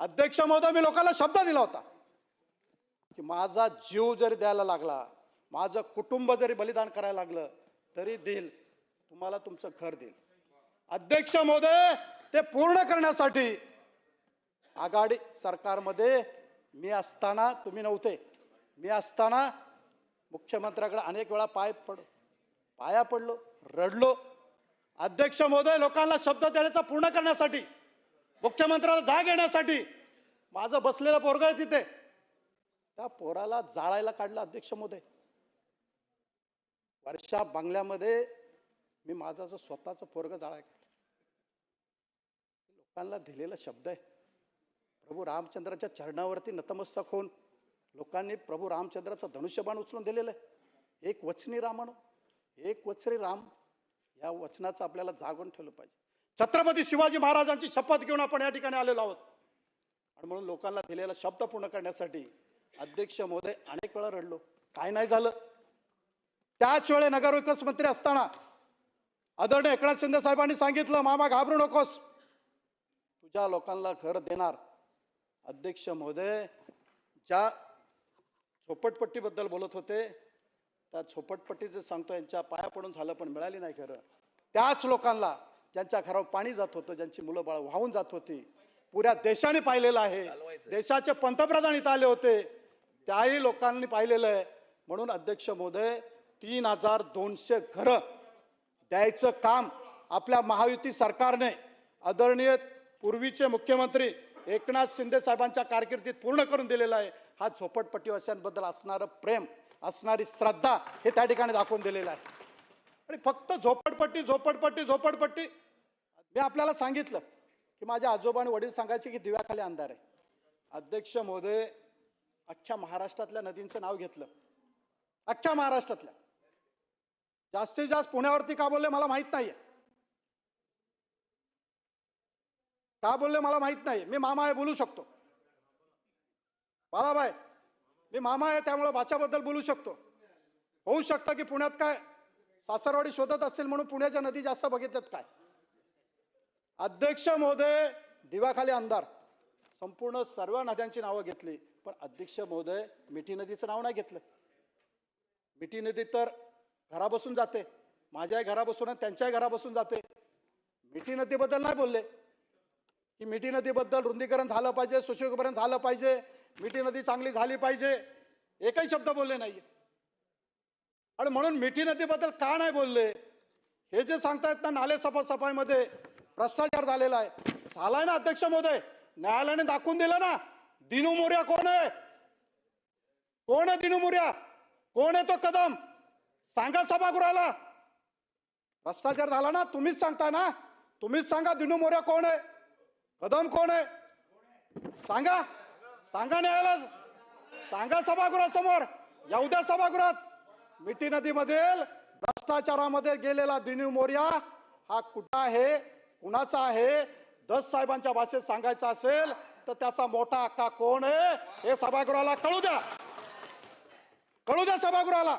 अध्यक्ष महोदय मी लोकांना शब्द दिला होता की माझा जीव जरी द्यायला लागला माझं कुटुंब जरी बलिदान करायला लागलं तरी देईल तुम्हाला तुमचं घर देईल. अध्यक्ष महोदय ते पूर्ण करण्यासाठी आघाडी सरकारमध्ये मी असताना तुम्ही नव्हते. मी असताना मुख्यमंत्र्याकडे अनेक वेळा पाय पड पाया पडलो रडलो. अध्यक्ष महोदय लोकांना शब्द देण्याचा पूर्ण करण्यासाठी मुख्यमंत्र्याला जाग येण्यासाठी माझं बसलेला पोरग आहे तिथे. त्या पोराला जाळायला काढला अध्यक्ष महोदय. वर्षा बंगल्यामध्ये मी माझं स्वतःचं पोरग जाळाय काढलं. लोकांना दिलेला शब्द आहे. प्रभू रामचंद्राच्या चरणावरती नतमस्तक होऊन लोकांनी प्रभू रामचंद्राचं धनुष्यबाण उचलून दिलेलं आहे. एक वचनी रामानो एक वचनी राम या वचनाचं आपल्याला जागून ठेवलं पाहिजे. छत्रपती शिवाजी महाराजांची शपथ घेऊन आपण या ठिकाणी आलेलो आहोत. आणि म्हणून लोकांना दिलेला शब्द पूर्ण करण्यासाठी अध्यक्ष महोदय अनेक वेळा रडलो. काय नाही झालं. त्याच वेळे नगरविकास मंत्री असताना आदरणीय एकनाथ शिंदे साहेबांनी सांगितलं मामा घाबरू नकोस. तुझ्या लोकांना घर देणार अध्यक्ष महोदय. ज्या झोपटपट्टीबद्दल बोलत होते त्या झोपडपट्टीचं सांगतो यांच्या पाया पडून झालं पण मिळाली नाही घरं त्याच लोकांना ज्यांच्या घरावर पाणी जात होतं ज्यांची मुलं बाळ वाहून जात होती. पुऱ्या देशाने पाहिलेलं आहे. देशाचे पंतप्रधान इथं आले होते. त्याही लोकांनी पाहिलेलं आहे. म्हणून अध्यक्ष महोदय तीन हजार दोनशे घरं द्यायचं काम आपल्या महायुती सरकारने आदरणीय पूर्वीचे मुख्यमंत्री एकनाथ शिंदे साहेबांच्या कारकिर्दीत पूर्ण करून दिलेलं आहे. हा झोपडपट्टीवासियांबद्दल असणारं प्रेम असणारी श्रद्धा हे त्या ठिकाणी दाखवून दिलेलं आहे. आणि फक्त झोपडपट्टी झोपडपट्टी झोपडपट्टी. मी आपल्याला सांगितलं की माझ्या आजोबा आणि वडील सांगायचे की दिव्याखाली अंधार आहे. अध्यक्ष महोदय अख्ख्या महाराष्ट्रातल्या नदींचं नाव घेतलं. अख्ख्या महाराष्ट्रातल्या. जास्तीत जास्त पुण्यावरती का बोलले मला माहीत नाहीये. का बोलले मला माहीत नाही मी मामा आहे बोलू शकतो. बाळाबाई मी मामा आहे त्यामुळे भाच्याबद्दल बोलू शकतो. होऊ शकतं की पुण्यात काय? सासरवाडी शोधत असतील म्हणून पुण्याच्या नदी जास्त बघितल्यात काय? अध्यक्ष महोदय दिवाखाली अंधार संपूर्ण सर्व नद्यांची नावं घेतली पण अध्यक्ष महोदय मिठी नदीचं नाव नाही घेतलं. मिठी नदी तर घराबसून जाते. माझ्याही घराबसून आणि त्यांच्याही घराबसून जाते. मिठी नदीबद्दल नाही बोलले. की मिठी नदीबद्दल रुंदीकरण झालं पाहिजे सुशोभीकरण झालं पाहिजे मिठी नदी चांगली झाली पाहिजे एकही शब्द बोलले नाही आणि म्हणून मिठी नदीबद्दल का नाही बोलले? हे जे सांगतायत ना नाले सफा सफाईमध्ये भ्रष्टाचार झालेला आहे. झालाय ना अध्यक्ष महोदय? न्यायालयाने दाखवून दिलं ना? दिनू मोर्या कोण आहे? कोण आहे दिनू मोर्या? कोण आहे तो कदम? सांगा सभागृहाला. भ्रष्टाचार झाला ना तुम्हीच सांगता ना? तुम्हीच सांगा दिनू मोर्या कोण आहे? कदम कोण आहे? सांगा. सांगा न्यायालय. सांगा सभागृहासमोर. या उद्या सभागृहात. मिठी नदीमधील भ्रष्टाचारामध्ये गेलेला दिनू मोर्या हा कुठं आहे? कुणाचा आहे? दस साहेबांच्या भाषेत सांगायचं असेल तर त्याचा मोठा अक्का कोण आहे? हे सभागृहाला कळू द्या. कळू द्या सभागृहाला.